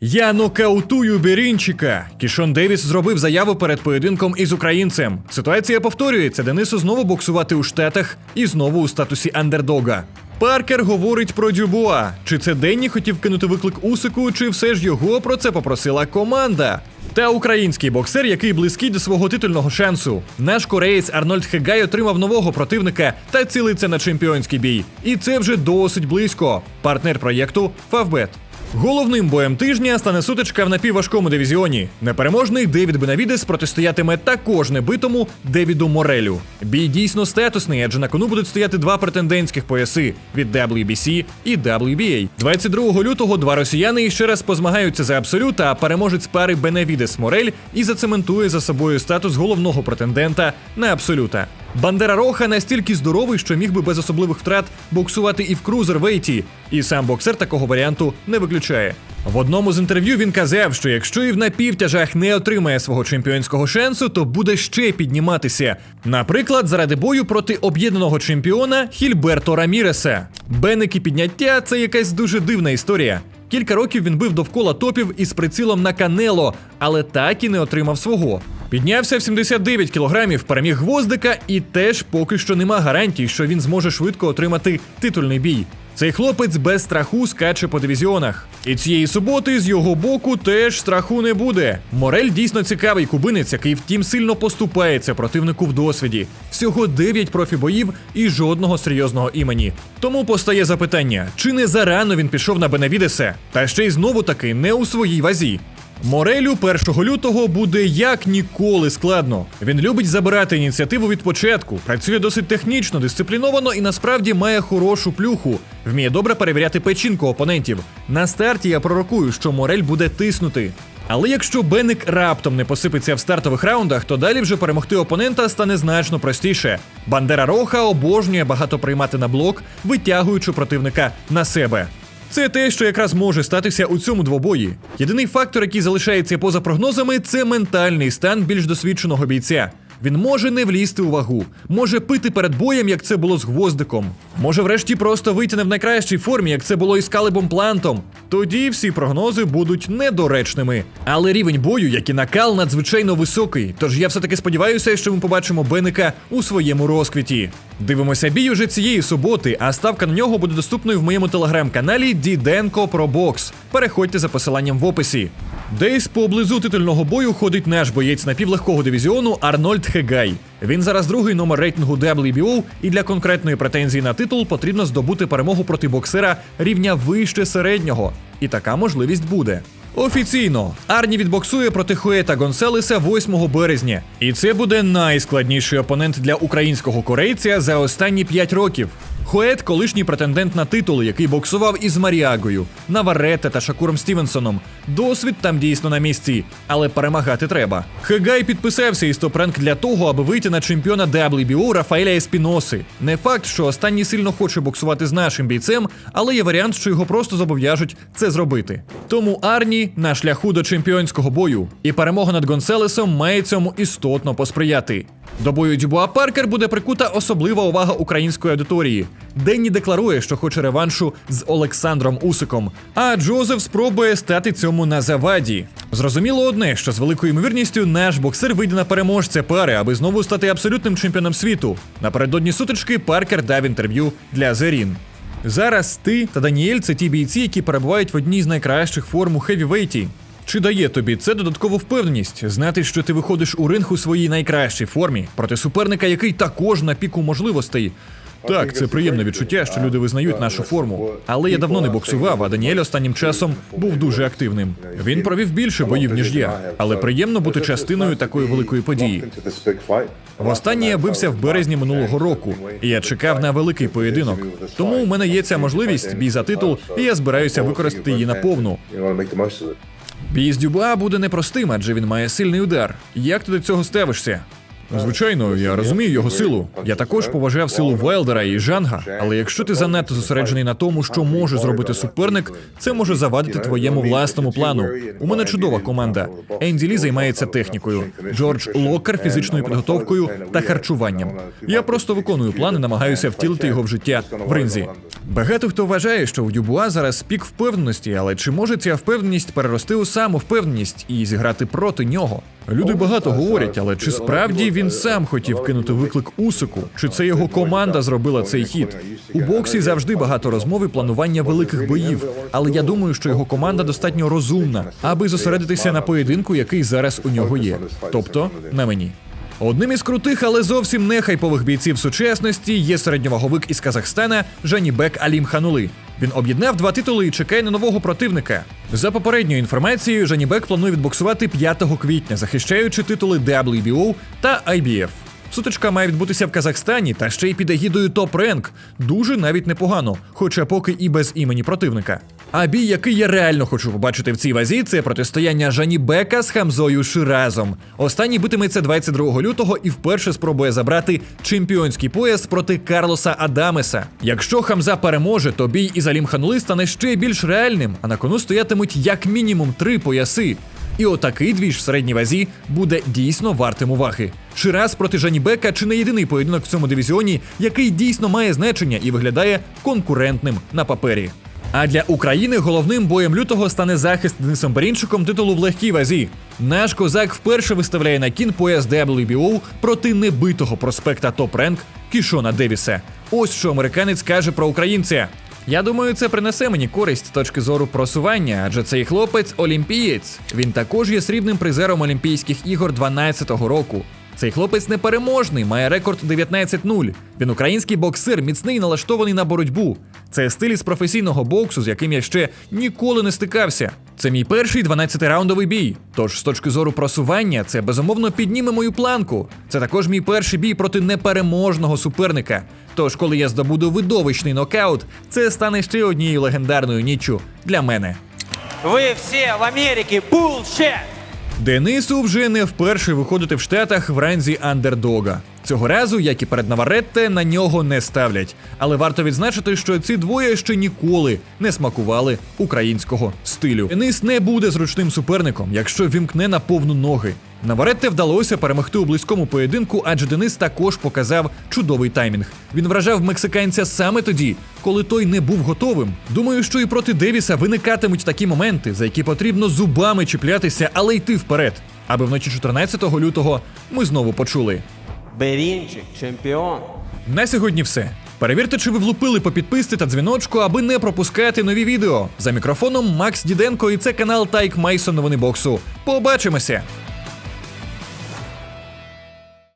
Я нокаутую Бірінчика. Кішон Девіс зробив заяву перед поєдинком із українцем. Ситуація повторюється. Денису знову боксувати у штатах і знову у статусі андердога. Паркер говорить про Дюбуа. Чи це Денні хотів кинути виклик Усику, чи все ж його про це попросила команда? Та український боксер, який близький до свого титульного шансу. Наш кореєць Арнольд Хегай отримав нового противника та цілиться на чемпіонський бій. І це вже досить близько. Партнер проєкту Фавбет. Головним боєм тижня стане сутичка в напівважкому дивізіоні. Непереможний Девід Бенавідес протистоятиме також небитому Девіду Морелю. Бій дійсно статусний, адже на кону будуть стояти два претендентських пояси від WBC і WBA. 22 лютого два росіяни ще раз позмагаються за абсолют, а переможець пари Бенавідес Морель і зацементує за собою статус головного претендента на абсолюта. Бандера Роха настільки здоровий, що міг би без особливих втрат боксувати і в крузервейті, і сам боксер такого варіанту не виключає. В одному з інтерв'ю він казав, що якщо і в напівтяжах не отримає свого чемпіонського шансу, то буде ще підніматися. Наприклад, заради бою проти об'єднаного чемпіона Хільберто Раміреса. Беники підняття це якась дуже дивна історія. Кілька років він бив довкола топів із прицілом на Канело, але так і не отримав свого. Піднявся в 79 кілограмів, переміг гвоздика, і теж поки що нема гарантій, що він зможе швидко отримати титульний бій. Цей хлопець без страху скаче по дивізіонах. І цієї суботи з його боку теж страху не буде. Морель дійсно цікавий кубинець, який втім сильно поступається противнику в досвіді. Всього 9 профібоїв і жодного серйозного імені. Тому постає запитання: чи не зарано він пішов на Беневідесе? Та ще й знову таки не у своїй вазі. Морелю 1 лютого буде як ніколи складно. Він любить забирати ініціативу від початку, працює досить технічно, дисципліновано і насправді має хорошу плюху. Вміє добре перевіряти печінку опонентів. На старті я пророкую, що Морель буде тиснути. Але якщо Беник раптом не посипеться в стартових раундах, то далі вже перемогти опонента стане значно простіше. Бандера Роха обожнює багато приймати на блок, витягуючи противника на себе. Це те, що якраз може статися у цьому двобої. Єдиний фактор, який залишається поза прогнозами, це ментальний стан більш досвідченого бійця. Він може не влізти у вагу, може пити перед боєм, як це було з гвоздиком. Може, врешті, просто вийти не в найкращій формі, як це було із Калибом Плантом. Тоді всі прогнози будуть недоречними. Але рівень бою, як і накал, надзвичайно високий. Тож я все-таки сподіваюся, що ми побачимо Беника у своєму розквіті. Дивимося бій уже цієї суботи, а ставка на нього буде доступною в моєму телеграм-каналі Діденко Про Бокс. Переходьте за посиланням в описі. Десь поблизу титульного бою ходить наш боєць напівлегкого дивізіону Арнольд Хегай. Він зараз другий номер рейтингу WBO, і для конкретної претензії на титул потрібно здобути перемогу проти боксера рівня вище середнього. І така можливість буде. Офіційно Арні відбоксує проти Хуета Гонселеса 8 березня, і це буде найскладніший опонент для українського корейця за останні 5 років. Хует колишній претендент на титул, який боксував із Маріагою, Наваретте та Шакуром Стівенсоном. Досвід там дійсно на місці, але перемагати треба. Хегай підписався із топ-ранк для того, аби вийти на чемпіона WBO Рафаеля Еспіноси. Не факт, що останній сильно хоче боксувати з нашим бійцем, але є варіант, що його просто зобов'яжуть це зробити. Тому Арні на шляху до чемпіонського бою, і перемога над Гонселесом має цьому істотно посприяти. До бою Дюбуа Паркер буде прикута особлива увага української аудиторії. Денні декларує, що хоче реваншу з Олександром Усиком, а Джозеф спробує стати цьому на заваді. Зрозуміло одне, що з великою ймовірністю наш боксер вийде на переможця пари, аби знову стати абсолютним чемпіоном світу. Напередодні сутички Паркер дав інтерв'ю для Зерін. Зараз ти та Даніель це ті бійці, які перебувають в одній з найкращих форм у хевівейті. Чи дає тобі це додаткову впевненість знати, що ти виходиш у ринг у своїй найкращій формі проти суперника, який також на піку можливостей? Так, це приємне відчуття, що люди визнають нашу форму. Але я давно не боксував, а Даніель останнім часом був дуже активним. Він провів більше боїв, ніж я, але приємно бути частиною такої великої події. Востаннє я бився в березні минулого року, і я чекав на великий поєдинок. Тому у мене є ця можливість бій за титул, і я збираюся використати її наповну. Бій з Дюба буде непростим, адже він має сильний удар. Як ти до цього ставишся? Звичайно, я розумію його силу. Я також поважав силу Вайлдера і Жанга. Але якщо ти занадто зосереджений на тому, що може зробити суперник, це може завадити твоєму власному плану. У мене чудова команда. Енді Лі займається технікою, Джордж Локер фізичною підготовкою та харчуванням. Я просто виконую план і намагаюся втілити його в життя в ринзі. Багато хто вважає, що у Дюбуа зараз пік впевненості, але чи може ця впевненість перерости у самовпевненість і зіграти проти нього? Люди багато говорять, але чи справді він сам хотів кинути виклик Усику? Чи це його команда зробила цей хід? У боксі завжди багато розмов і планування великих боїв, але я думаю, що його команда достатньо розумна, аби зосередитися на поєдинку, який зараз у нього є, тобто на мені. Одним із крутих, але зовсім не хайпових бійців сучасності є середньоваговик із Казахстана Жанібек Алім Ханули. Він об'єднав два титули і чекає на нового противника. За попередньою інформацією, Жанібек планує відбоксувати 5 квітня, захищаючи титули WBO та IBF. Сутичка має відбутися в Казахстані та ще й під егідою топ ренк. Дуже навіть непогано, хоча поки і без імені противника. А бій, який я реально хочу побачити в цій вазі, це протистояння Жанібека з Хамзою Ширазом. Останній битиметься 22 лютого і вперше спробує забрати чемпіонський пояс проти Карлоса Адамеса. Якщо Хамза переможе, то бій із Алім Ханули стане ще більш реальним, а на кону стоятимуть як мінімум три пояси. І отакий двіж в середній вазі буде дійсно вартим уваги. Шираз проти Жанібека чи не єдиний поєдинок в цьому дивізіоні, який дійсно має значення і виглядає конкурентним на папері. А для України головним боєм лютого стане захист Денисом Берінчуком титулу в легкій вазі. Наш козак вперше виставляє на кін пояс WBO проти небитого проспекта топ-ренк Кішона Девіса. Ось що американець каже про українця. Я думаю, це принесе мені користь з точки зору просування, адже цей хлопець олімпієць. Він також є срібним призером Олімпійських ігор 12-го року. Цей хлопець непереможний, має рекорд 19-0. Він український боксер, міцний, налаштований на боротьбу. Це стиль із професійного боксу, з яким я ще ніколи не стикався. Це мій перший 12-раундовий бій. Тож, з точки зору просування, це безумовно підніме мою планку. Це також мій перший бій проти непереможного суперника. Тож, коли я здобуду видовищний нокаут, це стане ще однією легендарною ніччю для мене. Вы все в Америке bullshit! Денису вже не вперше виходити в штатах в ранзі андердога. Цього разу, як і перед Наваретте, на нього не ставлять. Але варто відзначити, що ці двоє ще ніколи не смакували українського стилю. Денис не буде зручним суперником, якщо вімкне на повну ноги. Наваретте вдалося перемогти у близькому поєдинку, адже Денис також показав чудовий таймінг. Він вражав мексиканця саме тоді, коли той не був готовим. Думаю, що і проти Девіса виникатимуть такі моменти, за які потрібно зубами чіплятися, але йти вперед. Аби вночі 14 лютого ми знову почули. Беринчик, чемпіон. На сьогодні все. Перевірте, чи ви влупили по підписці та дзвіночку, аби не пропускати нові відео. За мікрофоном Макс Діденко і це канал Тайк Майсон Новини Боксу. Побачимося!